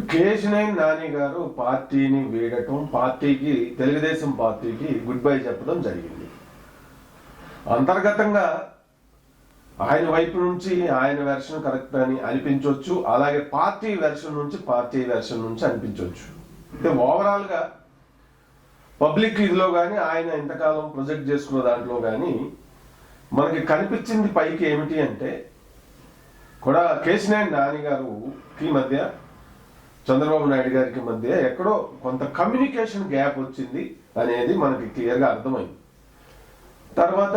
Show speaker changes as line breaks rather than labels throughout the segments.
కేశినేని నాని గారు పార్టీని వీడటం పార్టీకి తెలుగుదేశం పార్టీకి గుడ్ బై చెప్పడం జరిగింది. అంతర్గతంగా ఆయన వైపు నుంచి ఆయన వెర్షన్ కరెక్ట్ అని అనిపించవచ్చు అలాగే పార్టీ వెర్షన్ నుంచి పార్టీ వెర్షన్ నుంచి అనిపించవచ్చు అంటే ఓవరాల్గా పబ్లిక్ ఇదిలో కానీ ఆయన ఇంతకాలం ప్రొజెక్ట్ చేసుకున్న దాంట్లో కానీ మనకి కనిపించింది పైకి ఏమిటి అంటే కూడా కేశినేని నాని గారు ఈ మధ్య చంద్రబాబు నాయుడు గారికి మధ్య ఎక్కడో కొంత కమ్యూనికేషన్ గ్యాప్ వచ్చింది అనేది మనకి క్లియర్గా అర్థమైంది. తర్వాత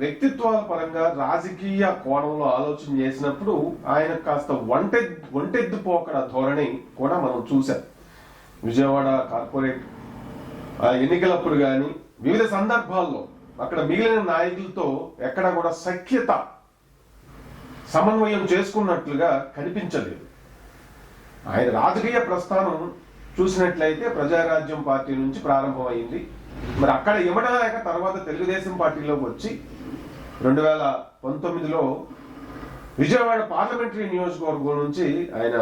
వ్యక్తిత్వాల పరంగా రాజకీయ కోణంలో ఆలోచన చేసినప్పుడు ఆయన కాస్త ఒంటె ఒంటెద్దు పోకడ ధోరణి కూడా మనం చూసాం విజయవాడ కార్పొరేట్ ఆ ఎన్నికలప్పుడు కానీ వివిధ సందర్భాల్లో అక్కడ మిగిలిన నాయకులతో ఎక్కడ కూడా సఖ్యత సమన్వయం చేసుకున్నట్లుగా కనిపించలేదు. ఆయన రాజకీయ ప్రస్థానం చూసినట్లయితే ప్రజారాజ్యం పార్టీ నుంచి ప్రారంభమైంది. మరి అక్కడ ఇవ్వడలేక తర్వాత తెలుగుదేశం పార్టీలోకి వచ్చి రెండు వేల పంతొమ్మిదిలో విజయవాడ పార్లమెంటరీ నియోజకవర్గం నుంచి ఆయన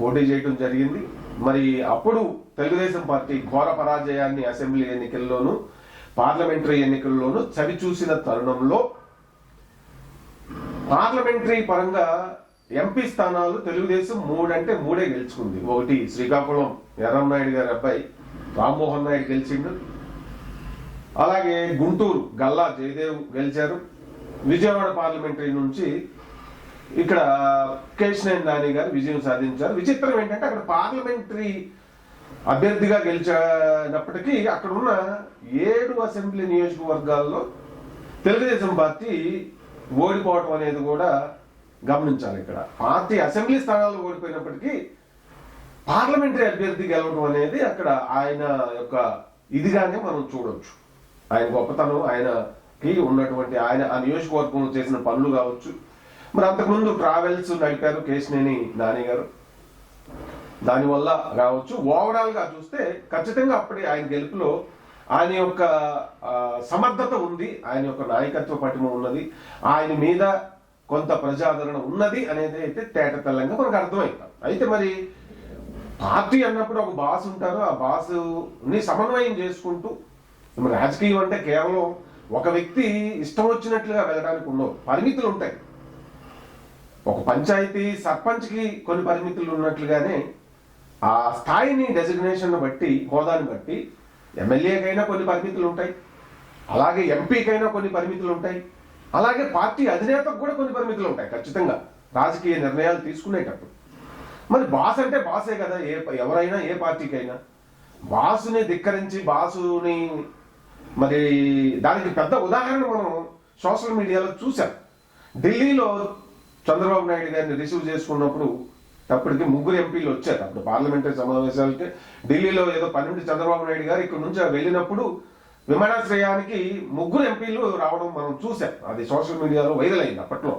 పోటీ చేయడం జరిగింది. మరి అప్పుడు తెలుగుదేశం పార్టీ ఘోర పరాజయాన్ని అసెంబ్లీ ఎన్నికల్లోనూ పార్లమెంటరీ ఎన్నికల్లోనూ చవి చూసిన తరుణంలో పార్లమెంటరీ పరంగా ఎంపీ స్థానాలు తెలుగుదేశం మూడంటే మూడే గెలుచుకుంది. ఒకటి శ్రీకాకుళం ఎర్రంనాయుడు గారి అబ్బాయి రామ్మోహన్ నాయుడు గెలిచిండు. అలాగే గుంటూరు గల్లా జయదేవ్ గెలిచారు. విజయవాడ పార్లమెంటరీ నుంచి ఇక్కడ కేశనేని నాని గారు విజయం సాధించారు. విచిత్రం ఏంటంటే అక్కడ పార్లమెంటరీ అభ్యర్థిగా గెలిచినప్పటికీ అక్కడ ఉన్న ఏడు అసెంబ్లీ నియోజకవర్గాల్లో తెలుగుదేశం పార్టీ ఓడిపోవటం అనేది కూడా గమనించాలి ఇక్కడ. పార్టీ అసెంబ్లీ స్థానాలు ఓడిపోయినప్పటికీ పార్లమెంటరీ అభ్యర్థి గెలవడం అనేది అక్కడ ఆయన యొక్క ఇదిగానే మనం చూడొచ్చు. ఆయన గొప్పతనం ఆయనకి ఉన్నటువంటి ఆయన ఆ నియోజకవర్గంలో చేసిన పనులు కావచ్చు. మరి అంతకుముందు ట్రావెల్స్ నడిపారు కేశినేని నాని గారు. దానివల్ల కావచ్చు ఓవరాల్గా చూస్తే ఖచ్చితంగా అప్పటి ఆయన గెలుపులో ఆయన యొక్క సమర్థత ఉంది. ఆయన యొక్క నాయకత్వ పటిమ ఉన్నది. ఆయన మీద కొంత ప్రజాదరణ ఉన్నది అనేది అయితే తేట తెల్లంగా మనకు అర్థమైంది. అయితే మరి పార్టీ అన్నప్పుడు ఒక బాస్ ఉంటారు ఆ బాసుని సమన్వయం చేసుకుంటూ రాజకీయం అంటే కేవలం ఒక వ్యక్తి ఇష్టం వచ్చినట్లుగా వెళ్ళడానికి ఉండవు పరిమితులు ఉంటాయి. ఒక పంచాయతీ సర్పంచ్కి కొన్ని పరిమితులు ఉన్నట్లుగానే ఆ స్థాయిని డెసిగ్నేషన్ బట్టి హోదాని బట్టి ఎమ్మెల్యేకైనా కొన్ని పరిమితులు ఉంటాయి అలాగే ఎంపీకైనా కొన్ని పరిమితులు ఉంటాయి. అలాగే పార్టీ అధినేతకు కూడా కొన్ని పరిమితులు ఉంటాయి ఖచ్చితంగా. రాజకీయ నిర్ణయాలు తీసుకునేటప్పుడు. మరి బాస్ అంటే బాసే కదా ఏ ఎవరైనా ఏ పార్టీకైనా. బాసుని ధిక్కరించి బాసుని మరి దానికి పెద్ద ఉదాహరణ మనం సోషల్ మీడియాలో చూసాం ఢిల్లీలో చంద్రబాబు నాయుడు గారిని రిసీవ్ చేసుకున్నప్పుడు అప్పటికి ముగ్గురు ఎంపీలు వచ్చారు. అప్పుడు పార్లమెంటరీ సమావేశాలకి ఢిల్లీలో ఏదో పన్నెండు చంద్రబాబు నాయుడు గారు ఇక్కడ నుంచి వెళ్ళినప్పుడు విమానాశ్రయానికి ముగ్గురు ఎంపీలు రావడం మనం చూసాం అది సోషల్ మీడియాలో వైరల్ అయింది అప్పట్లో.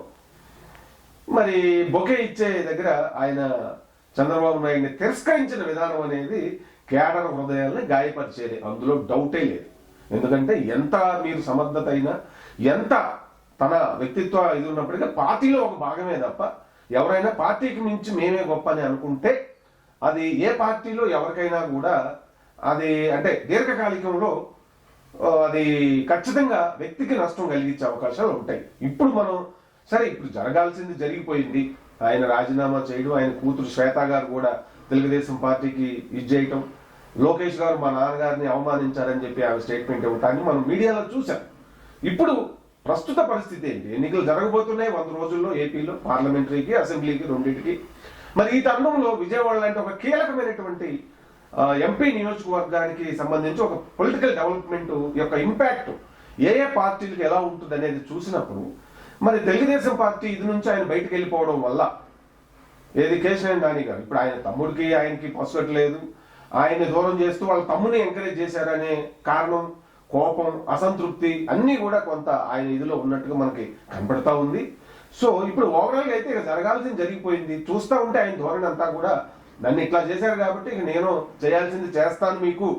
మరి బొకే ఇచ్చే దగ్గర ఆయన చంద్రబాబు నాయుడిని తిరస్కరించిన విధానం అనేది కేడర్ హృదయాల్ని గాయపరిచేది. అందులో డౌటే లేదు. ఎందుకంటే ఎంత మీరు సమర్థత అయినా ఎంత తన వ్యక్తిత్వ ఇది ఉన్నప్పటికీ పార్టీలో ఒక భాగమే తప్ప ఎవరైనా పార్టీకి మించి మేమే గొప్ప అని అనుకుంటే అది ఏ పార్టీలో ఎవరికైనా కూడా అది అంటే దీర్ఘకాలికంలో అది ఖచ్చితంగా వ్యక్తికి నష్టం కలిగించే అవకాశాలు ఉంటాయి. ఇప్పుడు మనం సరే ఇప్పుడు జరగాల్సింది జరిగిపోయింది. ఆయన రాజీనామా చేయడం ఆయన కూతురు శ్వేత గారు కూడా తెలుగుదేశం పార్టీకి ఇది చేయటం. లోకేష్ గారు మా నాన్నగారిని అవమానించారని చెప్పి ఆమె స్టేట్మెంట్ ఇవ్వటాన్ని మనం మీడియాలో చూసాం ఇప్పుడు ప్రస్తుత పరిస్థితి ఏంటి? ఎన్నికలు జరగబోతున్నాయి వంద రోజుల్లో ఏపీలో పార్లమెంటరీకి అసెంబ్లీకి రెండింటికి. మరి ఈ తరుణంలో విజయవాడ లాంటి ఒక కీలకమైనటువంటి ఎంపీ నియోజకవర్గానికి సంబంధించి ఒక పొలిటికల్ డెవలప్మెంట్ యొక్క ఇంపాక్ట్ ఏ ఏ పార్టీలకు ఎలా ఉంటుంది అనేది చూసినప్పుడు మరి తెలుగుదేశం పార్టీ ఇది నుంచి ఆయన బయటకు వెళ్ళిపోవడం వల్ల ఏది కేశవన్ నాని గారు ఇప్పుడు ఆయన తమ్ముడికి ఆయనకి పసుగట్లేదు ఆయన్ని దూరం చేస్తూ వాళ్ళ తమ్ముని ఎంకరేజ్ చేశారనే కారణం కోపం అసంతృప్తి అన్నీ కూడా కొంత ఆయన ఇదిలో ఉన్నట్టుగా మనకి కనపడతా ఉంది. సో ఇప్పుడు ఓవరాల్గా అయితే ఇక జరగాల్సింది జరిగిపోయింది. చూస్తూ ఉంటే ఆయన ధోరణి అంతా కూడా నన్ను ఇట్లా చేశారు కాబట్టి ఇక నేను చేయాల్సింది చేస్తాను మీకు.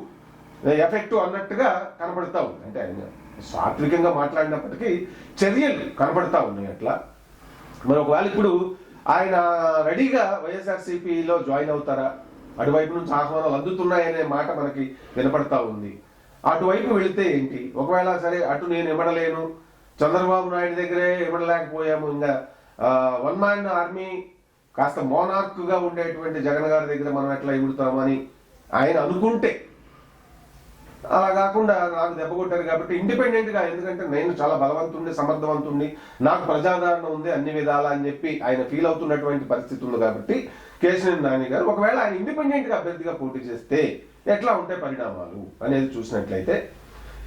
ఎఫెక్ట్ అన్నట్టుగా కనపడతా ఉంది. అంటే ఆయన సాత్వికంగా మాట్లాడినప్పటికీ చర్యలు కనపడతా ఉన్నాయి అట్లా. మరి ఒకవేళ ఇప్పుడు ఆయన రెడీగా వైఎస్ఆర్సీపీలో జాయిన్ అవుతారా? అటువైపు నుంచి ఆహ్వానాలు అందుతున్నాయనే మాట మనకి వినపడతా ఉంది. అటువైపు వెళితే ఏంటి? ఒకవేళ సరే అటు నేను ఇవ్వడలేను చంద్రబాబు నాయుడు దగ్గరే ఇవ్వడలేకపోయాము ఇంకా వన్ మ్యాన్ ఆర్మీ కాస్త మోనార్క్గా ఉండేటువంటి జగన్ గారి దగ్గర మనం ఎట్లా ఇవ్వుతామని ఆయన అనుకుంటే. అలా కాకుండా నాకు దెబ్బ కొట్టారు కాబట్టి ఇండిపెండెంట్గా ఎందుకంటే నేను చాలా బలవంతుణ్ణి సమర్థవంతుణ్ణి నాకు ప్రజాదరణ ఉంది అన్ని విధాలా అని చెప్పి ఆయన ఫీల్ అవుతున్నటువంటి పరిస్థితి ఉంది కాబట్టి కేశినేని నాని గారు ఒకవేళ ఆయన ఇండిపెండెంట్గా అభ్యర్థిగా పోటీ చేస్తే ఎట్లా ఉంటాయి పరిణామాలు అనేది చూసినట్లయితే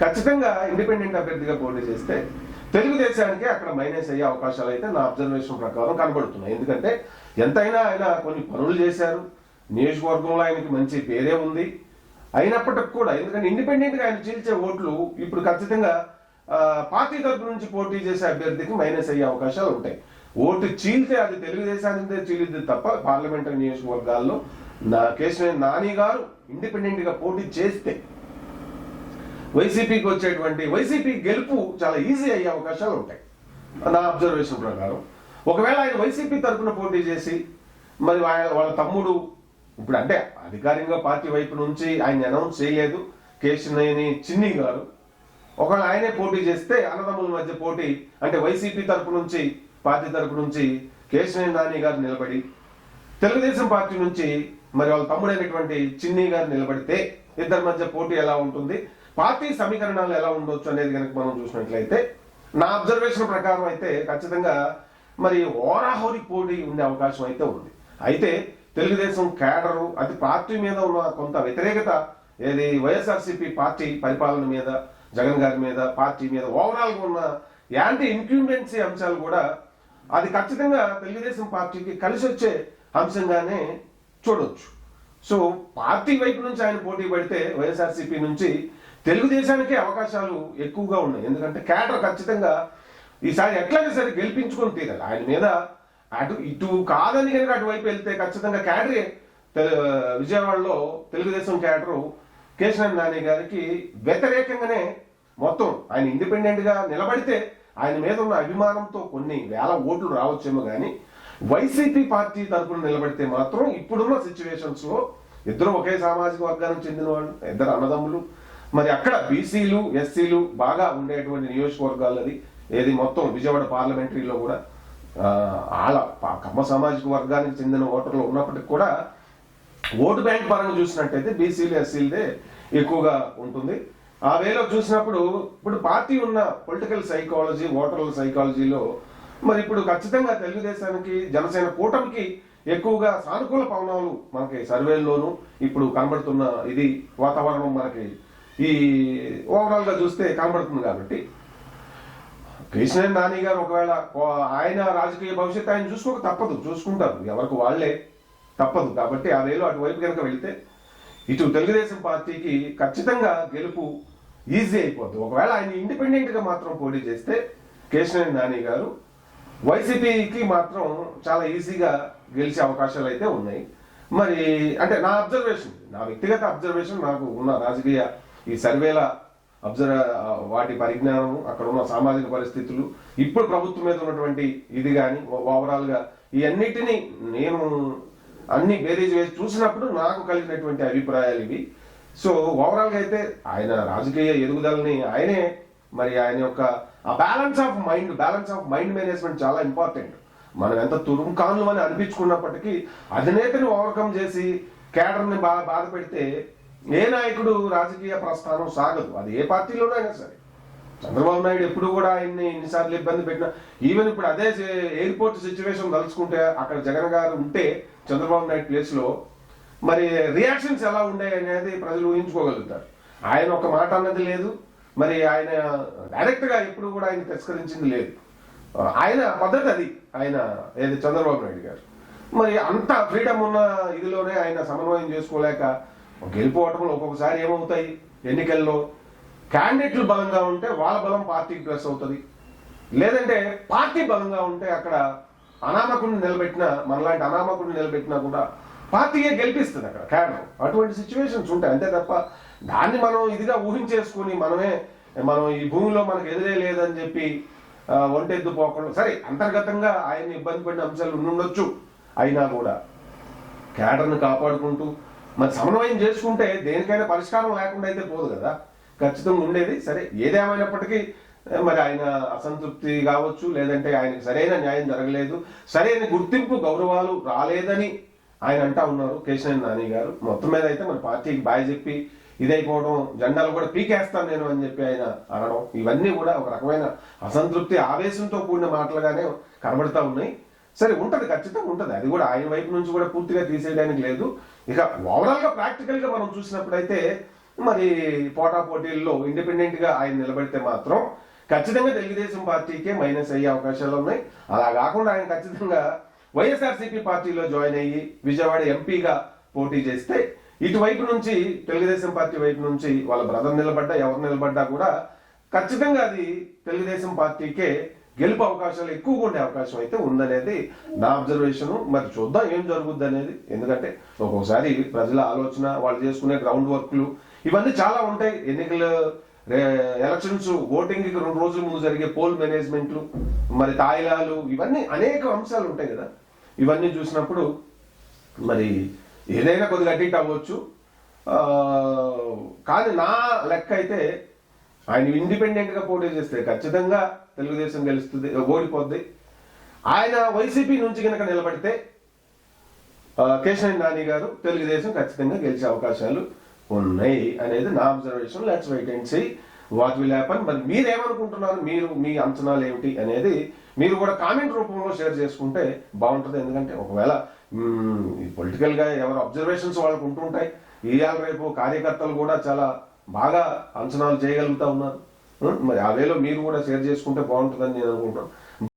ఖచ్చితంగా ఇండిపెండెంట్ అభ్యర్థిగా పోటీ చేస్తే తెలుగుదేశానికి అక్కడ మైనస్ అయ్యే అవకాశాలు అయితే నా అబ్జర్వేషన్ ప్రకారం కనబడుతున్నాయి. ఎందుకంటే ఎంతైనా ఆయన కొన్ని పనులు చేశారు. నియోజకవర్గంలో ఆయనకి మంచి పేరే ఉంది. అయినప్పటికి కూడా ఎందుకంటే ఇండిపెండెంట్గా ఆయన చీల్చే ఓట్లు ఇప్పుడు ఖచ్చితంగా పార్టీ తరపు నుంచి పోటీ చేసే అభ్యర్థికి మైనస్ అయ్యే అవకాశాలు ఉంటాయి. ఓటు చీల్తే అది తెలుగుదేశానికి చీలిద్ది తప్ప పార్లమెంటరీ నియోజకవర్గాల్లో నా కేశవ నాని గారు ఇండిపెండెంట్గా పోటీ చేస్తే వైసీపీకి వచ్చేటువంటి వైసీపీ గెలుపు చాలా ఈజీ అయ్యే అవకాశాలు ఉంటాయి. నా అబ్జర్వేషన్ ప్రకారం. ఒకవేళ ఆయన వైసీపీ తరఫున పోటీ చేసి మరి వాళ్ళ వాళ్ళ తమ్ముడు ఇప్పుడు అంటే అధికారికంగా పార్టీ వైపు నుంచి ఆయన అనౌన్స్ చేయలేదు. కేశినేని చిన్ని గారు. ఒకవేళ ఆయనే పోటీ చేస్తే అన్నదమ్ముల మధ్య పోటీ అంటే వైసీపీ తరపు నుంచి పార్టీ తరపు నుంచి కేశినేని నాని గారు నిలబడి తెలుగుదేశం పార్టీ నుంచి మరి వాళ్ళ తమ్ముడైనటువంటి చిన్ని గారు నిలబడితే ఇద్దరి మధ్య పోటీ ఎలా ఉంటుంది? పార్టీ సమీకరణాలు ఎలా ఉండొచ్చు అనేది కనుక మనం చూసినట్లయితే నా అబ్జర్వేషన్ ప్రకారం అయితే ఖచ్చితంగా మరి ఓరాహోరి పోటీ ఉండే అవకాశం అయితే ఉంది. అయితే తెలుగుదేశం కేడరు అది పార్టీ మీద ఉన్న కొంత వ్యతిరేకత ఏది వైఎస్ఆర్సీపీ పార్టీ పరిపాలన మీద జగన్ గారి మీద పార్టీ మీద ఓవరాల్గా ఉన్న యాంటీ ఇన్క్యూమెన్సీ అంశాలు కూడా అది ఖచ్చితంగా తెలుగుదేశం పార్టీకి కలిసి వచ్చే అంశంగానే చూడొచ్చు. సో పార్టీ వైపు నుంచి ఆయన పోటీ పడితే వైఎస్ఆర్సీపీ నుంచి తెలుగుదేశానికే అవకాశాలు ఎక్కువగా ఉన్నాయి. ఎందుకంటే కేడర్ ఖచ్చితంగా ఈసారి ఎట్లయినా సరే గెలిపించుకొని తీరాలి ఆయన మీద అటు ఇటు కాదని కనుక అటువైపు వెళ్తే ఖచ్చితంగా క్యాడరే. విజయవాడలో తెలుగుదేశం క్యాడరు కేశవన్ నాని గారికి వ్యతిరేకంగానే మొత్తం ఆయన ఇండిపెండెంట్గా నిలబడితే ఆయన మీద ఉన్న అభిమానంతో కొన్ని వేల ఓట్లు రావచ్చేమో కానీ వైసీపీ పార్టీ తరఫున నిలబడితే మాత్రం ఇప్పుడున్న సిచ్యువేషన్స్లో ఇద్దరు ఒకే సామాజిక వర్గానికి చెందిన వాళ్ళు ఇద్దరు అన్నదమ్ములు. మరి అక్కడ బీసీలు ఎస్సీలు బాగా ఉండేటువంటి నియోజకవర్గాలు అది ఏది మొత్తం విజయవాడ పార్లమెంటరీలో కూడా వాళ్ళ కమ్మ సామాజిక వర్గానికి చెందిన ఓటర్లు ఉన్నప్పటికీ కూడా ఓటు బ్యాంక్ పరంగా చూసినట్టయితే బీసీలు ఎస్సీలదే ఎక్కువగా ఉంటుంది. ఆ వేలో చూసినప్పుడు ఇప్పుడు పార్టీ ఉన్న పొలిటికల్ సైకాలజీ ఓటర్ల సైకాలజీలో మరి ఇప్పుడు ఖచ్చితంగా తెలుగుదేశానికి జనసేన కూటమికి ఎక్కువగా సానుకూల పవనాలు మనకి సర్వేల్లోనూ ఇప్పుడు కనబడుతున్న ఇది వాతావరణం మనకి ఈ ఓవరాల్గా చూస్తే కనబడుతుంది కాబట్టి కేసీఆర్ నాని గారు ఒకవేళ ఆయన రాజకీయ భవిష్యత్తు ఆయన చూసుకోక తప్పదు చూసుకుంటారు. ఎవరికి వాళ్ళే తప్పదు. కాబట్టి ఆ వేలో అటువైపు కనుక వెళితే ఇటు తెలుగుదేశం పార్టీకి ఖచ్చితంగా గెలుపు ఈజీ అయిపోద్ది. ఒకవేళ ఆయన ఇండిపెండెంట్గా మాత్రం పోటీ చేస్తే కేశవన్ నాని గారు వైసీపీకి మాత్రం చాలా ఈజీగా గెలిచే అవకాశాలు అయితే ఉన్నాయి. మరి అంటే నా అబ్జర్వేషన్ నా వ్యక్తిగత అబ్జర్వేషన్ నాకు ఉన్న రాజకీయ ఈ సర్వేల అబ్జర్వ్ వాటి పరిజ్ఞానం అక్కడ ఉన్న సామాజిక పరిస్థితులు ఇప్పుడు ప్రభుత్వం మీద ఉన్నటువంటి ఇది కానీ ఓవరాల్గా ఇవన్నిటినీ నేను అన్ని బేరీజ్ వేసి చూసినప్పుడు నాకు కలిగినటువంటి అభిప్రాయాలు ఇవి. సో ఓవరాల్గా అయితే ఆయన రాజకీయ ఎదుగుదలని ఆయనే మరి ఆయన యొక్క ఆ balance of mind balance of mind management చాలా ఇంపార్టెంట్. మనం ఎంత తురుంకాన్లు అని అనిపించుకున్నప్పటికీ అధినేతని ఓవర్కమ్ చేసి కేడర్ని బా బాధ పెడితే ఏ నాయకుడు రాజకీయ ప్రస్థానం సాగదు. అది ఏ పార్టీలోనైనా సరే. చంద్రబాబు నాయుడు ఎప్పుడు కూడా ఆయన్ని ఎన్నిసార్లు ఇబ్బంది పెట్టినా ఈవెన్ ఇప్పుడు అదే ఎయిర్పోర్ట్ సిచ్యువేషన్ తలుచుకుంటే అక్కడ జగన్ గారు ఉంటే చంద్రబాబు నాయుడు ప్లేస్లో మరి రియాక్షన్స్ ఎలా ఉండే అనేది ప్రజలు ఊహించుకోగలుగుతారు. ఆయన ఒక మాట అన్నది లేదు. మరి ఆయన డైరెక్ట్గా ఎప్పుడు కూడా ఆయన తిరస్కరించింది లేదు. ఆయన పద్ధతి అది. ఆయన ఏది? చంద్రబాబు నాయుడు గారు. మరి అంత ఫ్రీడమ్ ఉన్న ఇదిలోనే ఆయన సమన్వయం చేసుకోలేక గెలిపోవటంలో ఒక్కొక్కసారి ఏమవుతాయి? ఎన్నికల్లో క్యాండిడేట్లు బలంగా ఉంటే వాళ్ళ బలం పార్టీకి ప్లస్ అవుతుంది. లేదంటే పార్టీ బలంగా ఉంటే అక్కడ అనామకుడిని నిలబెట్టిన మనలాంటి అనామకుడిని నిలబెట్టినా కూడా పార్టీయే గెలిపిస్తుంది అక్కడ క్యాడర్ అటువంటి సిచ్యువేషన్స్ ఉంటాయి అంతే తప్ప దాన్ని మనం ఇదిగా ఊహించేసుకుని మనమే మనం ఈ భూమిలో మనకు ఎదురే లేదని చెప్పి ఒంటెద్దు పోకుండా సరే అంతర్గతంగా ఆయన ఇబ్బంది పడిన అంశాలు ఉండుండొచ్చు. అయినా కూడా క్యాడర్ను కాపాడుకుంటూ మరి సమన్వయం చేసుకుంటే దేనికైనా పరిష్కారం లేకుండా అయితే పోదు కదా. ఖచ్చితంగా ఉండేది. సరే ఏదేమైనప్పటికీ మరి ఆయన అసంతృప్తి కావచ్చు లేదంటే ఆయనకి సరైన న్యాయం జరగలేదు సరైన గుర్తింపు గౌరవాలు రాలేదని ఆయన అంటా ఉన్నారు కేశవ నాని గారు. మొత్తం మీద అయితే మరి పార్టీకి బాయ్ చెప్పి ఇదైపోవడం జెండాలు కూడా పీకేస్తాను నేను అని చెప్పి ఆయన అనడం ఇవన్నీ కూడా ఒక రకమైన అసంతృప్తి ఆవేశంతో కూడిన మాటలుగానే కనబడతా ఉన్నాయి. సరే ఉంటుంది ఖచ్చితంగా ఉంటుంది. అది కూడా ఆయన వైపు నుంచి కూడా పూర్తిగా తీసేయడానికి లేదు. ఇక ఓవరాల్గా ప్రాక్టికల్గా మనం చూసినప్పుడైతే మరి పోటా పోటీల్లో ఇండిపెండెంట్గా ఆయన నిలబడితే మాత్రం ఖచ్చితంగా తెలుగుదేశం పార్టీకే మైనస్ అయ్యే అవకాశాలు ఉన్నాయి. అలా కాకుండా ఆయన ఖచ్చితంగా వైఎస్ఆర్సీపీ పార్టీలో జాయిన్ అయ్యి విజయవాడ ఎంపీగా పోటీ చేస్తే ఇటువైపు నుంచి తెలుగుదేశం పార్టీ వైపు నుంచి వాళ్ళ బ్రదర్ నిలబడ్డా ఎవరు నిలబడ్డా కూడా ఖచ్చితంగా అది తెలుగుదేశం పార్టీకే గెలుపు అవకాశాలు ఎక్కువగా ఉండే అవకాశం అయితే ఉందనేది నా అబ్జర్వేషన్ మరి చూద్దాం ఏం జరుగుద్ది అనేది ఎందుకంటే ఒక్కొక్కసారి ప్రజల ఆలోచన వాళ్ళు చేసుకునే గ్రౌండ్ వర్క్లు ఇవన్నీ చాలా ఉంటాయి. ఎన్నికలు ఎలక్షన్స్ ఓటింగ్కి రెండు రోజుల ముందు జరిగే పోల్ మేనేజ్మెంట్లు మరి తాయిలాలు ఇవన్నీ అనేక అంశాలు ఉంటాయి కదా. ఇవన్నీ చూసినప్పుడు మరి ఏదైనా కొద్దిగా అడిక్ట్ అవ్వచ్చు. కానీ నా లెక్క అయితే ఆయన ఇండిపెండెంట్గా పోటీ చేస్తే ఖచ్చితంగా తెలుగుదేశం గెలుస్తుంది ఓడిపోద్ది. ఆయన వైసీపీ నుంచి కనుక నిలబడితే ఆ, కేశవ నాని గారు తెలుగుదేశం ఖచ్చితంగా గెలిచే అవకాశాలు ఉన్నాయి అనేది నా observation let's wait and see what will happen మరి మీరు ఏమనుకుంటున్నారు మీరు మీ అంచనాలు ఏమిటి అనేది మీరు కూడా కామెంట్ రూపంలో షేర్ చేసుకుంటే బాగుంటుంది. ఎందుకంటే ఒకవేళ పొలిటికల్గా ఎవరు అబ్జర్వేషన్స్ వాళ్ళకు ఉంటుంటాయి ఇవాళ రేపు కార్యకర్తలు కూడా చాలా బాగా అంచనాలు చేయగలుగుతా ఉన్నారు. మరి ఆ వేలో మీరు కూడా షేర్ చేసుకుంటే బాగుంటుందని నేను అనుకుంటున్నాను.